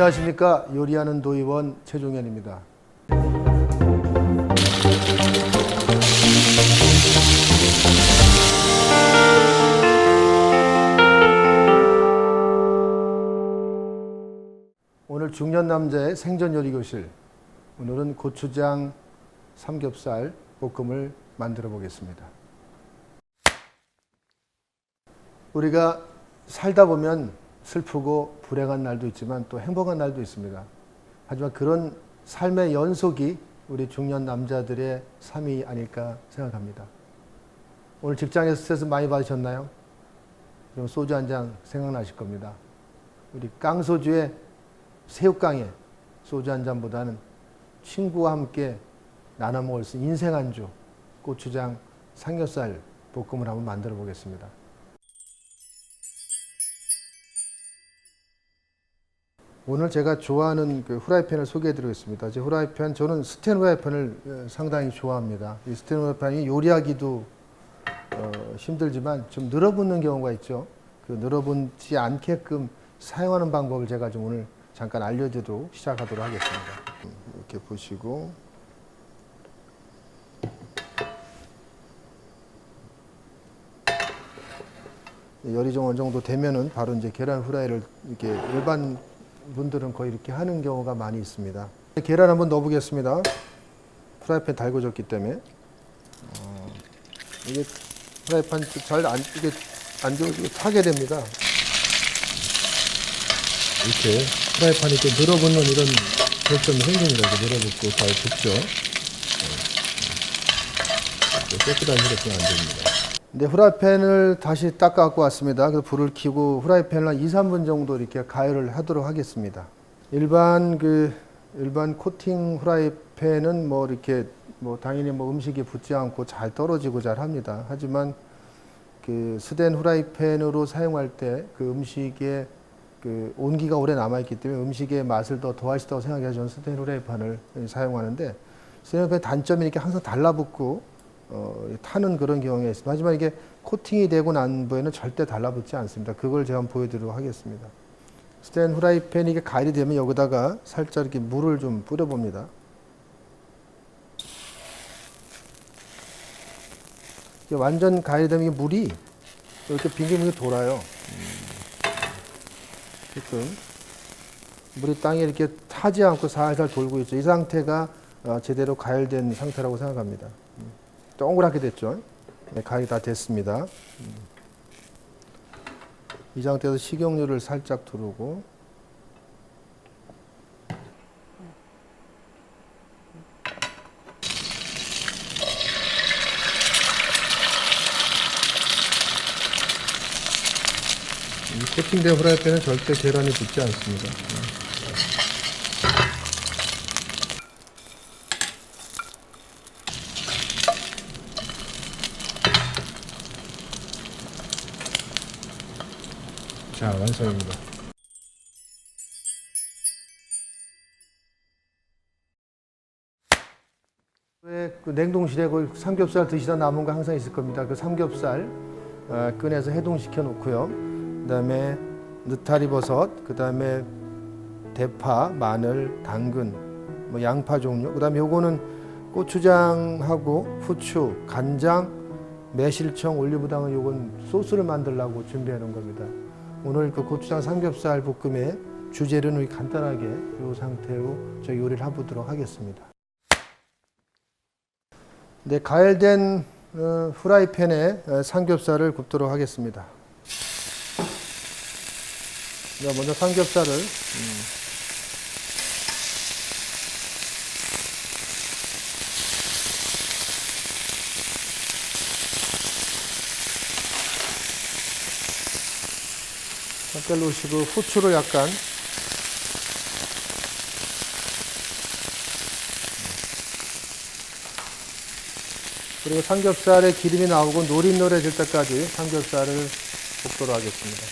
안녕하십니까 요리하는 도의원 최종현입니다. 오늘 중년 남자의 생전 요리 교실. 오늘은 고추장 삼겹살 볶음을 만들어 보겠습니다. 우리가 살다 보면 슬프고 불행한 날도 있지만 또 행복한 날도 있습니다. 하지만 그런 삶의 연속이 우리 중년 남자들의 삶이 아닐까 생각합니다. 오늘 직장에서 스트레스 많이 받으셨나요? 그럼 소주 한 잔 생각나실 겁니다. 우리 깡소주의 새우깡에 소주 한 잔보다는 친구와 함께 나눠 먹을 수 있는 인생 안주 고추장 삼겹살 볶음을 한번 만들어 보겠습니다. 오늘 제가 좋아하는 그 후라이팬을 소개해 드리겠습니다. 제 후라이팬 저는 스텐 후라이팬을 어, 상당히 좋아합니다. 이 스텐 후라이팬이 요리하기도 어, 힘들지만 좀 늘어붙는 경우가 있죠. 그 늘어붙지 않게끔 사용하는 방법을 제가 좀 오늘 잠깐 알려드리도록 시작하도록 하겠습니다. 음, 이렇게 보시고 열이 좀 어느 정도 되면은 바로 이제 계란 후라이를 이렇게 일반 분들은 거의 이렇게 하는 경우가 많이 있습니다. 계란 한번 넣어보겠습니다. 프라이팬 달궈졌기 때문에 어, 이게 프라이팬 잘안 이게 안 좋아지고 타게 됩니다. 이렇게 프라이팬이 이렇게 늘어붙는 이런 결점 생깁니다. 이렇게 늘어붙고 잘 붙죠. 네. 깨끗한 물에 쓰면 안 됩니다. 네, 후라이팬을 다시 닦아 갖고 왔습니다. 그래서 불을 켜고 후라이팬을 한 2, 3분 정도 이렇게 가열을 하도록 하겠습니다. 일반 그 일반 코팅 후라이팬은 뭐 이렇게 뭐 당연히 뭐 음식이 붙지 않고 잘 떨어지고 잘 합니다. 하지만 그 스덴 후라이팬으로 사용할 때 그 음식에 그 온기가 오래 남아 있기 때문에 음식의 맛을 더 더할 수 있다고 생각해서 저는 스텐 후라이팬을 사용하는데 스텐 후라이팬 단점이 이렇게 항상 달라붙고 어, 타는 그런 경우가 있습니다. 하지만 이게 코팅이 되고 난 후에는 절대 달라붙지 않습니다. 그걸 제가 보여드리도록 하겠습니다. 스텐 후라이팬이 이게 가열이 되면 여기다가 살짝 이렇게 물을 좀 뿌려봅니다. 완전 가열이 되면 물이 이렇게 빙글빙글 돌아요. 지금 물이 땅에 이렇게 타지 않고 살살 돌고 있죠. 이 상태가 어, 제대로 가열된 상태라고 생각합니다. 음. 동그랗게 됐죠. 네, 가열이 다 됐습니다. 음. 이 상태에서 식용유를 살짝 두르고 이 코팅된 후라이팬은 절대 계란이 붙지 않습니다. 자, 완성입니다. 왜그 냉동실에 그 삼겹살 드시다 남은 거 항상 있을 겁니다. 그 삼겹살 어, 꺼내서 해동시켜 놓고요. 그다음에 느타리 버섯, 그다음에 대파, 마늘, 당근, 뭐 양파 종류. 그다음에 요거는 고추장하고 후추, 간장, 매실청, 올리브당은 요건 소스를 만들려고 준비해 놓은 겁니다. 오늘 그 고추장 삼겹살 볶음의 주재료는 간단하게 이 상태로 저 요리를 해보도록 하겠습니다. 네, 가열된 어, 후라이팬에 어, 삼겹살을 굽도록 하겠습니다. 자, 먼저 삼겹살을 음, 잠깐 놓으시고 후추를 약간 그리고 삼겹살에 기름이 나오고 노릇노릇해질 때까지 삼겹살을 볶도록 하겠습니다.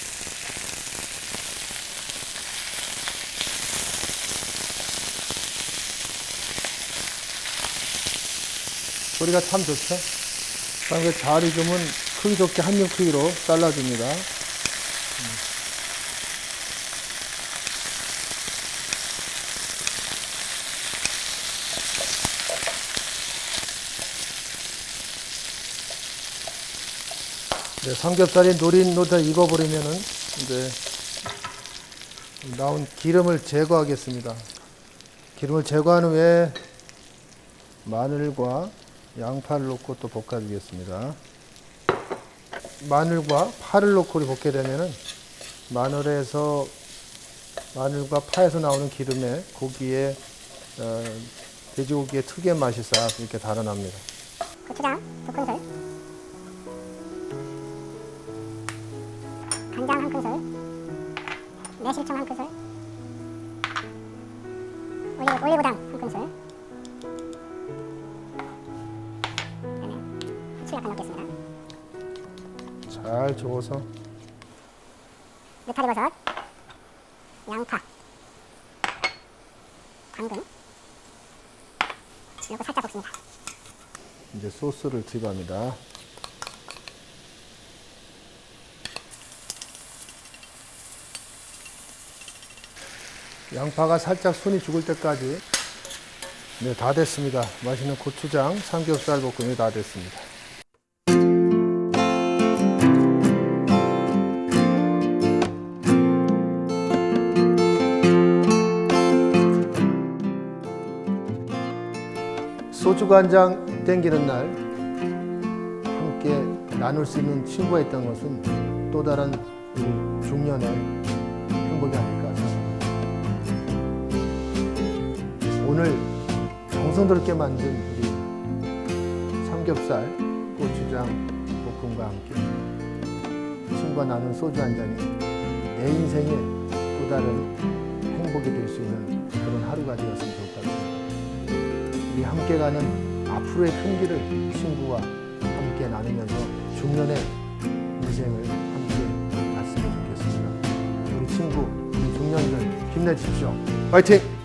소리가 참 좋죠? 그다음에 잘 익으면 크기 좋게 한입 크기로 잘라줍니다. 네, 삼겹살이 노릇노릇 익어버리면은 이제 나온 기름을 제거하겠습니다. 기름을 제거한 후에 마늘과 양파를 넣고 또 볶아주겠습니다. 마늘과 파를 넣고 볶게 되면은 마늘에서 마늘과 파에서 나오는 기름에 고기에 어, 돼지고기의 특유의 맛이 싹 이렇게 달아납니다. 고추장 두 큰술 매실청 한 큰술? 올리브, 올리고당 한 큰술? 그다음에 후추 약간 넣겠습니다. 잘 저어서. 느타리버섯 양파 당근 넣고 살짝 볶습니다. 이제 소스를 투입합니다. 양파가 살짝 손이 죽을 때까지 네, 다 됐습니다. 맛있는 고추장 삼겹살 볶음이 다 됐습니다. 소주 간장 땡기는 날 함께 나눌 수 있는 친구가 있다는 것은 또 다른 중년의 행복이 생각합니다. 오늘 정성스럽게 만든 우리 삼겹살 고추장 볶음과 함께 친구와 나눈 소주 한 잔이 내 인생의 또 다른 행복이 될 수 있는 그런 하루가 되었으면 같습니다. 우리 함께 가는 앞으로의 큰 길을 친구와 함께 나누면서 중년의 인생을 함께 갔으면 좋겠습니다. 우리 친구, 우리 중년들 힘내십시오. 파이팅!